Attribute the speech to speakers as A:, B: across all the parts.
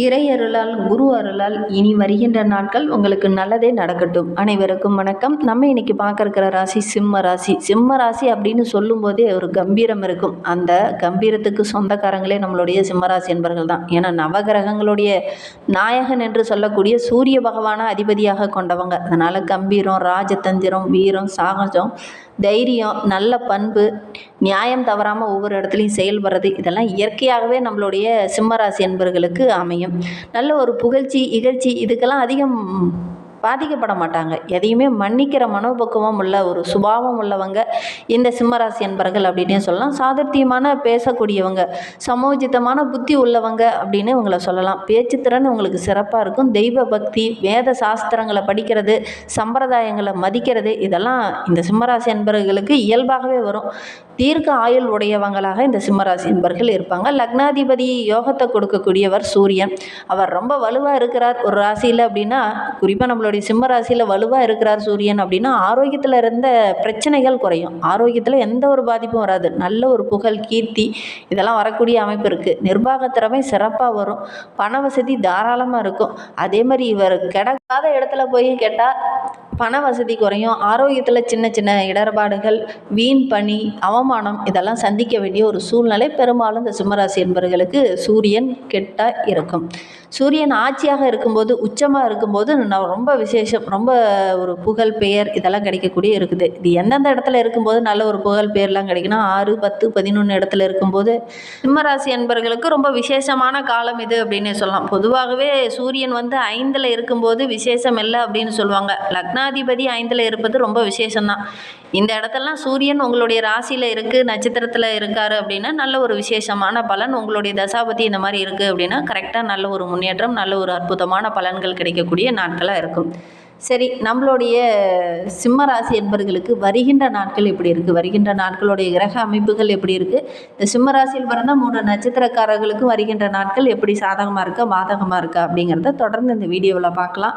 A: இறை அருளால் குரு அருளால் இனி வருகின்ற நாட்கள் உங்களுக்கு நல்லதே நடக்கட்டும். அனைவருக்கும் வணக்கம். நம்ம இன்னைக்கு பார்க்க ராசி சிம்ம ராசி. சிம்ம ராசி அப்படின்னு சொல்லும்போதே ஒரு கம்பீரம் இருக்கும். அந்த கம்பீரத்துக்கு சொந்தக்காரங்களே நம்மளுடைய சிம்மராசி என்பர்கள் தான். ஏன்னா நவகிரகங்களுடைய நாயகன் என்று சொல்லக்கூடிய சூரிய பகவான அதிபதியாக கொண்டவங்க. அதனால் கம்பீரம் ராஜதந்திரம் வீரம் சாகசம் தைரியம் நல்ல பண்பு நியாயம் தவறாமல் ஒவ்வொரு இடத்துலையும் செயல்படுறது இதெல்லாம் இயற்கையாகவே நம்மளுடைய சிம்மராசி என்பர்களுக்கு அமையும். நல்ல ஒரு புகழ்ச்சி இகழ்ச்சி இதுக்கெல்லாம் அதிகம் பாதிக்கப்பட மாட்டாங்க எதையுமே மன்னிக்கிற மனோபக்குவம் உள்ள ஒரு சுபாவம் உள்ளவங்க இந்த சிம்மராசி என்பர்கள் அப்படின்னே சொல்லலாம். சாதுர்த்தியமான பேசக்கூடியவங்க சமோஜிதமான புத்தி உள்ளவங்க அப்படின்னு உங்களை சொல்லலாம். பேச்சுத்திறன் உங்களுக்கு சிறப்பாக இருக்கும். தெய்வ பக்தி வேத சாஸ்திரங்களை படிக்கிறது சம்பிரதாயங்களை மதிக்கிறது இதெல்லாம் இந்த சிம்மராசி என்பர்களுக்கு இயல்பாகவே வரும். தீர்க்க ஆயுள் உடையவங்களாக இந்த சிம்மராசி என்பர்கள் இருப்பாங்க. லக்னாதிபதி யோகத்தை கொடுக்கக்கூடியவர் சூரியன். அவர் ரொம்ப வலுவாக இருக்கிறார் ஒரு ராசியில் அப்படின்னா குறிப்பாக நம்மளோட நம்மளுடைய சிம்ம ராசியில் வலுவாக இருக்கிறார் சூரியன் அப்படின்னா ஆரோக்கியத்தில் இருந்த பிரச்சனைகள் குறையும். ஆரோக்கியத்தில் எந்த ஒரு பாதிப்பும் வராது. நல்ல ஒரு புகழ் கீர்த்தி இதெல்லாம் வரக்கூடிய அமைப்பு இருக்குது நிர்வாக திறமை சிறப்பாக வரும். பண வசதி தாராளமாக இருக்கும். அதே மாதிரி இவர் கிடக்காத இடத்துல போய் கேட்டால் பண வசதி குறையும். ஆரோக்கியத்தில் சின்ன சின்ன இடர்பாடுகள் வீண் பணி அவமானம் இதெல்லாம் சந்திக்க வேண்டிய ஒரு சூழ்நிலை. பெரும்பாலும் இந்த சிம்மராசி என்பவர்களுக்கு சூரியன் கெட்டாக இருக்கும். சூரியன் ஆட்சியாக இருக்கும்போது உச்சமாக இருக்கும்போது நான் ரொம்ப விசேஷம் ரொம்ப ஒரு புகழ் பெயர் இதெல்லாம் கிடைக்கக்கூடிய இருக்குது. இது எந்தெந்த இடத்துல இருக்கும்போது நல்ல ஒரு புகழ் பெயர்லாம் கிடைக்குன்னா ஆறு பத்து பதினொன்று இடத்துல இருக்கும்போது சிம்மராசி என்பவர்களுக்கு ரொம்ப விசேஷமான காலம் இது அப்படின்னு சொல்லலாம். பொதுவாகவே சூரியன் வந்து ஐந்தில் இருக்கும்போது விசேஷம் இல்லை அப்படின்னு சொல்லுவாங்க. லக்னாதிபதி ஐந்தில் இருப்பது ரொம்ப விசேஷம்தான். இந்த இடத்தெல்லாம் சூரியன் உங்களுடைய ராசியில் இருக்குது நட்சத்திரத்தில் இருக்காரு அப்படின்னா நல்ல ஒரு விசேஷமான பலன் உங்களுடைய தசாபதி இந்த மாதிரி இருக்குது அப்படின்னா கரெக்டாக நல்ல ஒரு முன் முன்னேற்றம் நல்ல ஒரு அற்புதமான பலன்கள் கிடைக்கக்கூடிய நாட்களாக இருக்கும். சரி நம்மளுடைய சிம்ம ராசி என்பர்களுக்கு வருகின்ற நாட்கள் எப்படி இருக்குது வருகின்ற நாட்களுடைய கிரக அமைப்புகள் எப்படி இருக்குது இந்த சிம்ம ராசியில் பிறந்த மூன்று நட்சத்திரக்காரர்களுக்கும் வருகின்ற நாட்கள் எப்படி சாதகமாக இருக்கா பாதகமாக இருக்கா அப்படிங்கிறத தொடர்ந்து இந்த வீடியோவில் பார்க்கலாம்.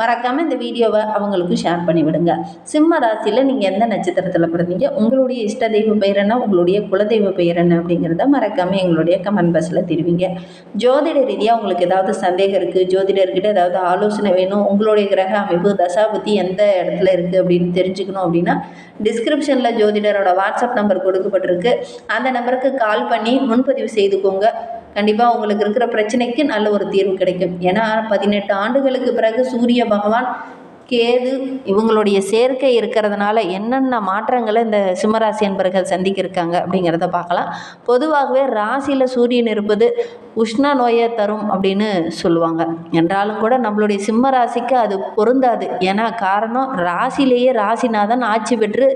A: மறக்காமல் இந்த வீடியோவை அவங்களுக்கும் ஷேர் பண்ணிவிடுங்க. சிம்ம ராசியில் நீங்கள் எந்த நட்சத்திரத்தில் பிறந்தீங்க? உங்களுடைய இஷ்ட தெய்வ பெயர் என்ன? உங்களுடைய குலதெய்வ பெயர் என்ன? அப்படிங்கிறத மறக்காமல் எங்களுடைய கமெண்ட் பாக்ஸில் தெரிவிங்க. ஜோதிட ரீதியாக உங்களுக்கு ஏதாவது சந்தேகம் இருக்குது ஜோதிடர்கிட்ட ஏதாவது ஆலோசனை வேணும்? உங்களுடைய கிரக அமைப்பு தசாபதி எந்த இடத்துல இருக்குது அப்படின்னு தெரிஞ்சுக்கணும் அப்படின்னா டிஸ்கிரிப்ஷனில் ஜோதிடரோட வாட்ஸ்அப் நம்பர் கொடுக்கப்பட்டிருக்கு. அந்த நம்பருக்கு கால் பண்ணி முன்பதிவு செய்துக்கோங்க. கண்டிப்பாக உங்களுக்கு இருக்கிற பிரச்சனைக்கு நல்ல ஒரு தீர்வு கிடைக்கும். ஏன்னா பதினெட்டு ஆண்டுகளுக்கு பிறகு சூரிய பகவான் கேது இவங்களுடைய சேர்க்கை இருக்கிறதுனால என்னென்ன மாற்றங்களை இந்த சிம்மராசி என்பர்கள் சந்திக்க இருக்காங்க அப்படிங்கிறத பார்க்கலாம். பொதுவாகவே ராசியில் சூரியன் இருப்பது உஷ்ண நோயை தரும் அப்படின்னு சொல்லுவாங்க. என்றாலும் கூட நம்மளுடைய சிம்ம ராசிக்கு அது பொருந்தாது. ஏன்னா காரணம் ராசிலேயே ராசிநாதன் ஆட்சி பெற்று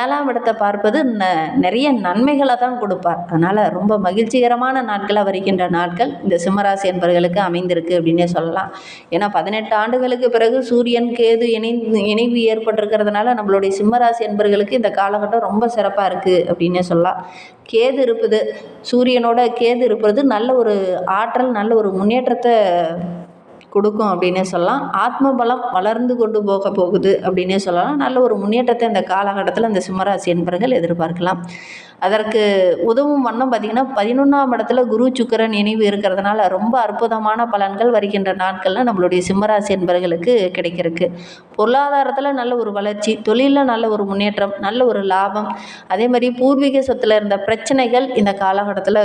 A: ஏழாம் இடத்தை பார்ப்பது ந நிறைய நன்மைகளை தான் கொடுப்பார். அதனால் ரொம்ப மகிழ்ச்சிகரமான நாட்களாக வருகின்ற நாட்கள் இந்த சிம்மராசி என்பவர்களுக்கு அமைந்திருக்கு அப்படின்னே சொல்லலாம். ஏன்னா பதினெட்டு ஆண்டுகளுக்கு பிறகு சூரியன் கே கேது இணைந்து இணைவு ஏற்பட்டிருக்கிறதுனால நம்மளுடைய சிம்மராசி என்பவர்களுக்கு இந்த காலகட்டம் ரொம்ப சிறப்பாக இருக்குது அப்படின்னே சொல்லலாம். கேது இருப்பது சூரியனோட கேது இருப்பது நல்ல ஒரு ஆற்றல் நல்ல ஒரு முன்னேற்றத்தை கொடுக்கும் அப்படின்னே சொல்லலாம். ஆத்ம பலம் வளர்ந்து கொண்டு போக போகுது அப்படின்னே சொல்லலாம். நல்ல ஒரு முன்னேற்றத்தை இந்த காலகட்டத்தில் இந்த சிம்மராசி என்பர்கள் எதிர்பார்க்கலாம். அதற்கு உதவும் வண்ணம் பார்த்திங்கன்னா பதினொன்றாம் இடத்துல குரு சுக்கரன் இணைவு இருக்கிறதுனால ரொம்ப அற்புதமான பலன்கள் வருகின்ற நாட்களில் நம்மளுடைய சிம்மராசி என்பவர்களுக்கு கிடைக்கிறதுக்கு. பொருளாதாரத்தில் நல்ல ஒரு வளர்ச்சி தொழிலில் நல்ல ஒரு முன்னேற்றம் நல்ல ஒரு லாபம். அதே மாதிரி பூர்வீக சொத்தில் இருந்த பிரச்சனைகள் இந்த காலகட்டத்தில்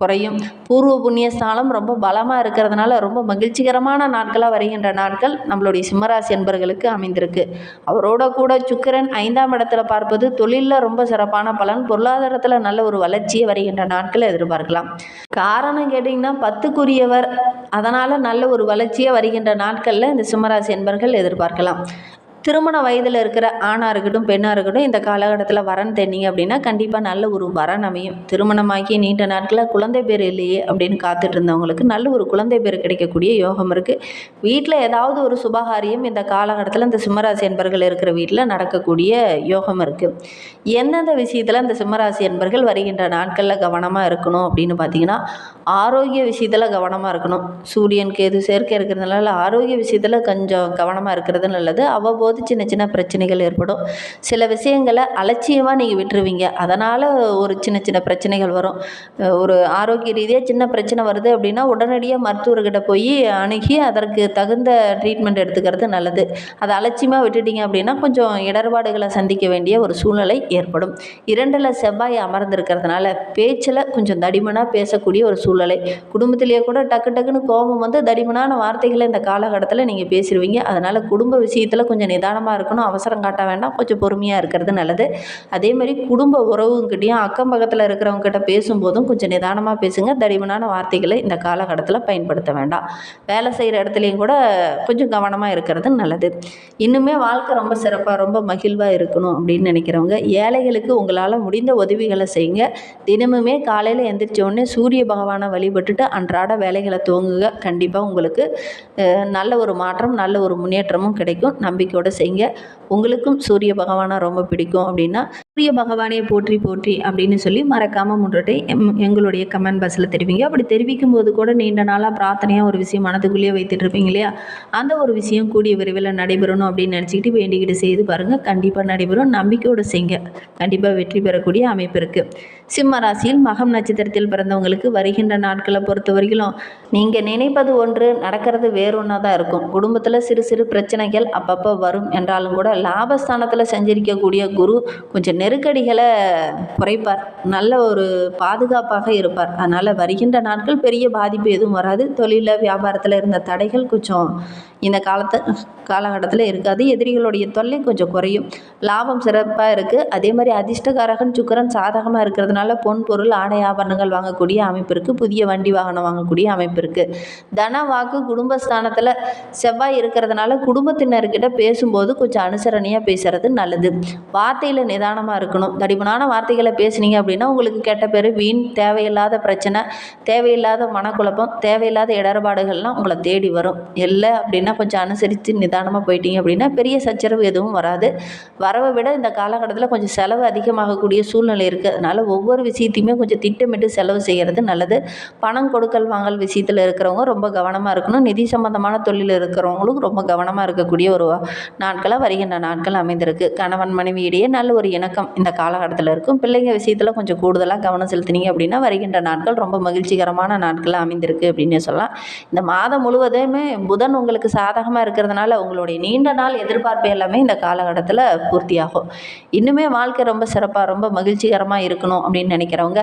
A: குறையும். பூர்வ புண்ணிய ஸ்தானம் ரொம்ப பலமாக இருக்கிறதுனால ரொம்ப மகிழ்ச்சிகரமான நாட்களாக வருகின்ற நாட்கள் நம்மளுடைய சிம்மராசி என்பர்களுக்கு அமைந்திருக்கு. அவரோட கூட சுக்கிரன் ஐந்தாம் இடத்துல பார்ப்பது தொழிலில் ரொம்ப சிறப்பான பலன் பொருளாதாரத்தில் நல்ல ஒரு வளர்ச்சியை வருகின்ற நாட்களை எதிர்பார்க்கலாம். காரணம் கேட்டிங்கன்னா பத்துக்குரியவர். அதனால் நல்ல ஒரு வளர்ச்சியை வருகின்ற நாட்களில் இந்த சிம்மராசி என்பர்கள் எதிர்பார்க்கலாம். திருமண வயதில் இருக்கிற ஆணாக இருக்கட்டும் பெண்ணாக இருக்கட்டும் இந்த காலகட்டத்தில் வரன் தேடிங்க அப்படின்னா கண்டிப்பாக நல்ல ஒரு வரன் அமையும். திருமணமாகி நீண்ட நாட்களில் குழந்தை பேர் இல்லையே அப்படின்னு காத்துட்டு இருந்தவங்களுக்கு நல்ல ஒரு குழந்தை பேர் கிடைக்கக்கூடிய யோகம் இருக்குது வீட்டில் ஏதாவது ஒரு சுபகாரியம் இந்த காலகட்டத்தில் இந்த சிம்மராசி என்பர்கள் இருக்கிற வீட்டில் நடக்கக்கூடிய யோகம் இருக்குது எந்தெந்த விஷயத்தில் இந்த சிம்மராசி என்பர்கள் வருகின்ற நாட்களில் கவனமாக இருக்கணும் அப்படின்னு பார்த்தீங்கன்னா ஆரோக்கிய விஷயத்தில் கவனமாக இருக்கணும். சூரியனுக்கு எது சேர்க்கை இருக்கிறதுனால ஆரோக்கிய விஷயத்தில் கொஞ்சம் கவனமாக இருக்கிறது நல்லது. அவ்வப்போது சின்ன சின்ன பிரச்சனைகள் ஏற்படும். சில விஷயங்களை அலட்சியமாக நீங்கள் விட்டுருவீங்க. அதனால் ஒரு சின்ன சின்ன பிரச்சனைகள் வரும். ஒரு ஆரோக்கிய ரீதியாக சின்ன பிரச்சனை வருது அப்படின்னா உடனடியாக மருத்துவர்கிட்ட போய் அணுகி அதற்கு தகுந்த ட்ரீட்மெண்ட் எடுத்துக்கிறது நல்லது. அதை அலட்சியமாக விட்டுட்டீங்க அப்படின்னா கொஞ்சம் இடர்பாடுகளை சந்திக்க வேண்டிய ஒரு சூழ்நிலை ஏற்படும். இரண்டில் செவ்வாய் அமர்ந்திருக்கிறதுனால பேச்சில் கொஞ்சம் தடிமனாக பேசக்கூடிய ஒரு சூழ்நிலை. குடும்பத்திலேயே கூட டக்கு டக்குன்னு கோபம் வந்து தடிமனான வார்த்தைகளை இந்த காலகட்டத்தில் நீங்கள் பேசிடுவீங்க அதனால் குடும்ப விஷயத்தில் கொஞ்சம் நிதானமாக இருக்கணும் அவசரம் காட்ட வேண்டாம் கொஞ்சம் பொறுமையாக இருக்கிறது நல்லது. அதே மாதிரி குடும்ப உறவுங்கிட்டையும் அக்கம் பக்கத்தில் இருக்கிறவங்ககிட்ட பேசும்போதும் கொஞ்சம் நிதானமாக பேசுங்க. தடிமனான வார்த்தைகளை இந்த காலகட்டத்தில் பயன்படுத்த வேண்டாம். வேலை செய்கிற இடத்துலையும் கூட கொஞ்சம் கவனமாக இருக்கிறது நல்லது. இன்னுமே வாழ்க்கை ரொம்ப சிறப்பாக ரொம்ப மகிழ்வாக இருக்கணும் அப்படின்னு நினைக்கிறவங்க ஏழைகளுக்கு உங்களால் முடிந்த உதவிகளை செய்யுங்க. தினமுமே காலையில் எந்திரிச்ச உடனே சூரிய பகவானை வழிபட்டுட்டு அன்றாட வேலைகளை துவங்குங்க. கண்டிப்பாக உங்களுக்கு நல்ல ஒரு மாற்றம் நல்ல ஒரு முன்னேற்றமும் கிடைக்கும். நம்பிக்கையோடு செய்யுங்க. உங்களுக்கும் சூரிய பகவானை ரொம்ப பிடிக்கும் அப்படின்னா சூரிய பகவானே போற்றி போற்றி அப்படின்னு சொல்லி மறக்காமல் முன்றட்டை எம்- எங்களுடைய கமெண்ட் பாக்ஸில் தெரிவிங்க. அப்படி தெரிவிக்கும் போது கூட நீண்ட நாளாக பிரார்த்தனையாக ஒரு விஷயம் மனதுக்குள்ளேயே வைத்துட்டு இருப்பீங்க இல்லையா? அந்த ஒரு விஷயம் கூடிய விரைவில் நடைபெறணும் அப்படின்னு நினச்சிக்கிட்டு வேண்டிக்கிட்டு செய்து பாருங்கள் கண்டிப்பாக நடைபெறும். நம்பிக்கையோடு செய்யுங்க. கண்டிப்பாக வெற்றி பெறக்கூடிய அமைப்பு இருக்குது சிம்ம ராசியில் மகம் நட்சத்திரத்தில் பிறந்தவங்களுக்கு வருகின்ற நாட்களை பொறுத்த வரைக்கும் நீங்கள் நினைப்பது ஒன்று நடக்கிறது வேறொன்றா தான் இருக்கும். குடும்பத்தில் சிறு சிறு பிரச்சனைகள் அப்பப்போ வரும். என்றாலும் கூட லாபஸ்தானத்தில் செஞ்சிருக்கக்கூடிய குரு கொஞ்சம் நெருக்கடிகளை குறைப்பார். நல்ல ஒரு பாதுகாப்பாக இருப்பார். அதனால் வருகின்ற நாட்கள் பெரிய பாதிப்பு எதுவும் வராது. தொழிலில் வியாபாரத்தில் இருந்த தடைகள் கொஞ்சம் இந்த காலத்து காலகட்டத்தில் இருக்காது. எதிரிகளுடைய தொல்லை கொஞ்சம் குறையும். லாபம் சிறப்பாக இருக்குது அதே மாதிரி அதிர்ஷ்டகாரகன் சுக்கரன் சாதகமாக இருக்கிறதுனால பொன் பொருள் ஆடை ஆபரணங்கள் வாங்கக்கூடிய அமைப்பு இருக்குது புதிய வண்டி வாகனம் வாங்கக்கூடிய அமைப்பு இருக்குது தன வாக்கு குடும்பஸ்தானத்தில் செவ்வாய் இருக்கிறதுனால குடும்பத்தினர்கிட்ட பேசும்போது கொஞ்சம் அனுசரணையாக பேசுறது நல்லது. வார்த்தையில் நிதானமாக இருக்கணும். தடிமனான வார்த்தைகளை பேசுனீங்க அப்படின்னா உங்களுக்கு கெட்ட பேர் வீண் தேவையில்லாத பிரச்சனை தேவையில்லாத மனக்குழப்பம் தேவையில்லாத இடர்பாடுகள்லாம் உங்களை தேடி வரும். இல்லை அப்படின்னா கொஞ்சம் அனுசரித்து நிதானமாக போயிட்டீங்க அப்படின்னா பெரிய சச்சரவு எதுவும் வராது. வரவை விட இந்த காலகட்டத்தில் கொஞ்சம் செலவு அதிகமாகக்கூடிய சூழ்நிலை இருக்குது அதனால் ஒவ்வொரு விஷயத்தையுமே கொஞ்சம் திட்டமிட்டு செலவு செய்கிறது நல்லது. பணம் கொடுக்கல் வாங்கல் விஷயத்தில் இருக்கிறவங்க ரொம்ப கவனமாக இருக்கணும். நிதி சம்பந்தமான தொழில் இருக்கிறவங்களும் ரொம்ப கவனமாக இருக்கக்கூடிய ஒரு நாட்களாக வருகின்ற நாட்கள் அமைந்திருக்கு. கணவன் மனைவி இடையே நல்ல ஒரு இணக்கம் இந்த காலகட்டத்தில் இருக்கும். பிள்ளைங்க விஷயத்தில் கொஞ்சம் கூடுதலாக கவனம் செலுத்தினீங்க அப்படின்னா வருகின்ற நாட்கள் ரொம்ப மகிழ்ச்சிகரமான நாட்களாக அமைந்திருக்கு அப்படின்னு சொல்லலாம். இந்த மாதம் முழுவதுமே புதன் உங்களுக்கு சாதகமாக இருக்கிறதுனால உங்களுடைய நீண்ட நாள் எதிர்பார்ப்பு எல்லாமே இந்த காலகட்டத்தில் பூர்த்தியாகும். இன்னுமே வாழ்க்கை ரொம்ப சிறப்பாக ரொம்ப மகிழ்ச்சிகரமாக இருக்கணும் அப்படின்னு நினைக்கிறவங்க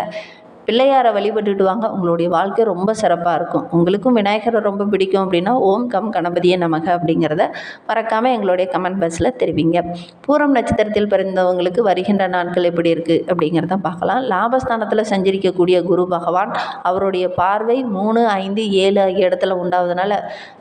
A: பிள்ளையாரை வழிபட்டுட்டு வாங்க உங்களுடைய வாழ்க்கை ரொம்ப சிறப்பாக இருக்கும். உங்களுக்கும் விநாயகரை ரொம்ப பிடிக்கும் அப்படின்னா ஓம் கம் கணபதியே நமக அப்படிங்கிறத மறக்காமல் எங்களுடைய கமெண்ட் பாக்ஸில் தெரிவிங்க. பூரம் நட்சத்திரத்தில் பிறந்தவங்களுக்கு வருகின்ற நாட்கள் எப்படி இருக்குது அப்படிங்கிறத பார்க்கலாம். லாபஸ்தானத்தில் சஞ்சரிக்கக்கூடிய குரு பகவான் அவருடைய பார்வை மூணு ஐந்து ஏழு ஆகிய இடத்துல உண்டாவதுனால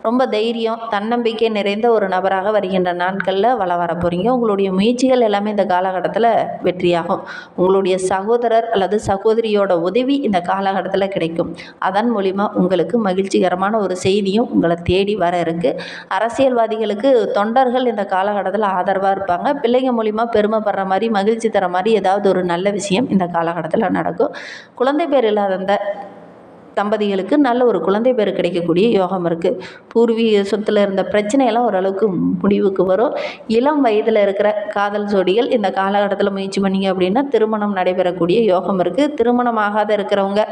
A: ரொம்ப தைரியம் தன்னம்பிக்கை நிறைந்த ஒரு நபராக வருகின்ற நாட்களில் வள வர போகிறீங்க உங்களுடைய முயற்சிகள் எல்லாமே இந்த காலகட்டத்தில் வெற்றியாகும். உங்களுடைய சகோதரர் அல்லது சகோதரியோட உதவி இந்த காலகட்டத்தில் கிடைக்கும். அதன் மூலிமா உங்களுக்கு மகிழ்ச்சிகரமான ஒரு செய்தியும் உங்களை தேடி வர இருக்குது அரசியல்வாதிகளுக்கு தொண்டர்கள் இந்த காலகட்டத்தில் ஆதரவாக இருப்பாங்க. பிள்ளைங்க மூலிமா பெருமைப்படுற மாதிரி மகிழ்ச்சி தர மாதிரி ஏதாவது ஒரு நல்ல விஷயம் இந்த காலகட்டத்தில் நடக்கும். குழந்தை பேர் இல்லாத அந்த தம்பதிகளுக்கு நல்ல ஒரு குழந்தை பேர் கிடைக்கக்கூடிய யோகம் இருக்குது பூர்வீக சொத்தில் இருந்த பிரச்சனையெல்லாம் ஓரளவுக்கு முடிவுக்கு வரும். இளம் வயதில் இருக்கிற காதல் ஜோடிகள் இந்த காலகட்டத்தில் முயற்சி பண்ணீங்க அப்படின்னா திருமணம் நடைபெறக்கூடிய யோகம் இருக்குது திருமணம் ஆகாத இருக்கிறவங்க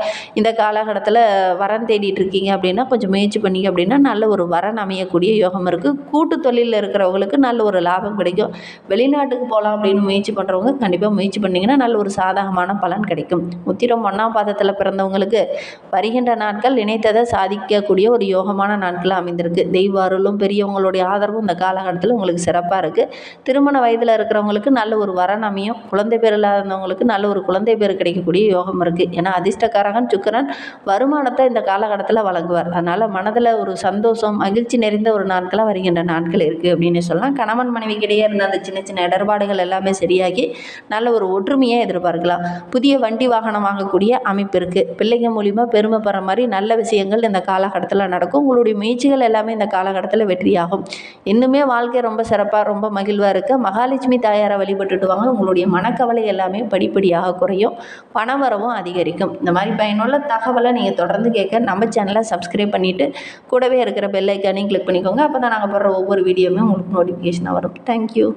A: இந்த காலகட்டத்தில் வரன் தேடிட்டு இருக்கீங்க அப்படின்னா கொஞ்சம் முயற்சி பண்ணீங்க அப்படின்னா நல்ல ஒரு வரன் அமையக்கூடிய யோகம் இருக்குது கூட்டு தொழிலில் இருக்கிறவங்களுக்கு நல்ல ஒரு லாபம் கிடைக்கும். வெளிநாட்டுக்கு போகலாம் அப்படின்னு முயற்சி பண்ணுறவங்க கண்டிப்பாக முயற்சி பண்ணிங்கன்னா நல்ல ஒரு சாதகமான பலன் கிடைக்கும். உத்திரம் ஒன்றாம் பாதத்தில் பிறந்தவங்களுக்கு வருகின்ற வருகின்ற நாட்கள் நினைத்ததை சாதிக்கக்கூடிய ஒரு யோகமான நாட்களாக அமைந்திருக்கு. தெய்வ அருளும் பெரியவங்களுடைய ஆதரவும் இந்த காலகட்டத்தில் உங்களுக்கு சிறப்பாக இருக்குது திருமண வயதில் இருக்கிறவங்களுக்கு நல்ல ஒரு வரன் அமையும். குழந்தை பேர் இல்லாதவங்களுக்கு நல்ல ஒரு குழந்தை பேர் கிடைக்கக்கூடிய யோகம் இருக்குது ஏன்னா அதிர்ஷ்டக்காரகன் சுக்கரன் வருமானத்தை இந்த காலகட்டத்தில் வழங்குவார். அதனால் மனதில் ஒரு சந்தோஷம் மகிழ்ச்சி நிறைந்த ஒரு நாட்களாக வருகின்ற நாட்கள் இருக்குது அப்படின்னு சொல்லலாம். கணவன் மனைவிக்கிடையே இருந்த அந்த சின்ன சின்ன இடர்பாடுகள் எல்லாமே சரியாகி நல்ல ஒரு ஒற்றுமையை எதிர்பார்க்கலாம். புதிய வண்டி வாகனம் வாங்கக்கூடிய அமைப்பு இருக்குது பிள்ளைங்க மூலிமா பெருமை போகிற மாதிரி நல்ல விஷயங்கள் இந்த காலகட்டத்தில் நடக்கும். உங்களுடைய முயற்சிகள் எல்லாமே இந்த காலகட்டத்தில் வெற்றியாகும். இன்னுமே வாழ்க்கை ரொம்ப சிறப்பாக ரொம்ப மகிழ்வாக இருக்க. மகாலட்சுமி தாயாரை வழிபட்டுட்டு வாங்க. உங்களுடைய மனக்கவலை எல்லாமே படிப்படியாக குறையும். பணவரவும் அதிகரிக்கும். இந்த மாதிரி பயனுள்ள தகவலை நீங்கள் தொடர்ந்து கேட்க நம்ம சேனலை சப்ஸ்கிரைப் பண்ணிவிட்டு கூடவே இருக்கிற பெல்லைக்கானையும் கிளிக் பண்ணிக்கோங்க. அப்போ தான் நாங்கள் போடுற ஒவ்வொரு வீடியோவுமே உங்களுக்கு நோட்டிஃபிகேஷனாக வரும். தேங்க்யூ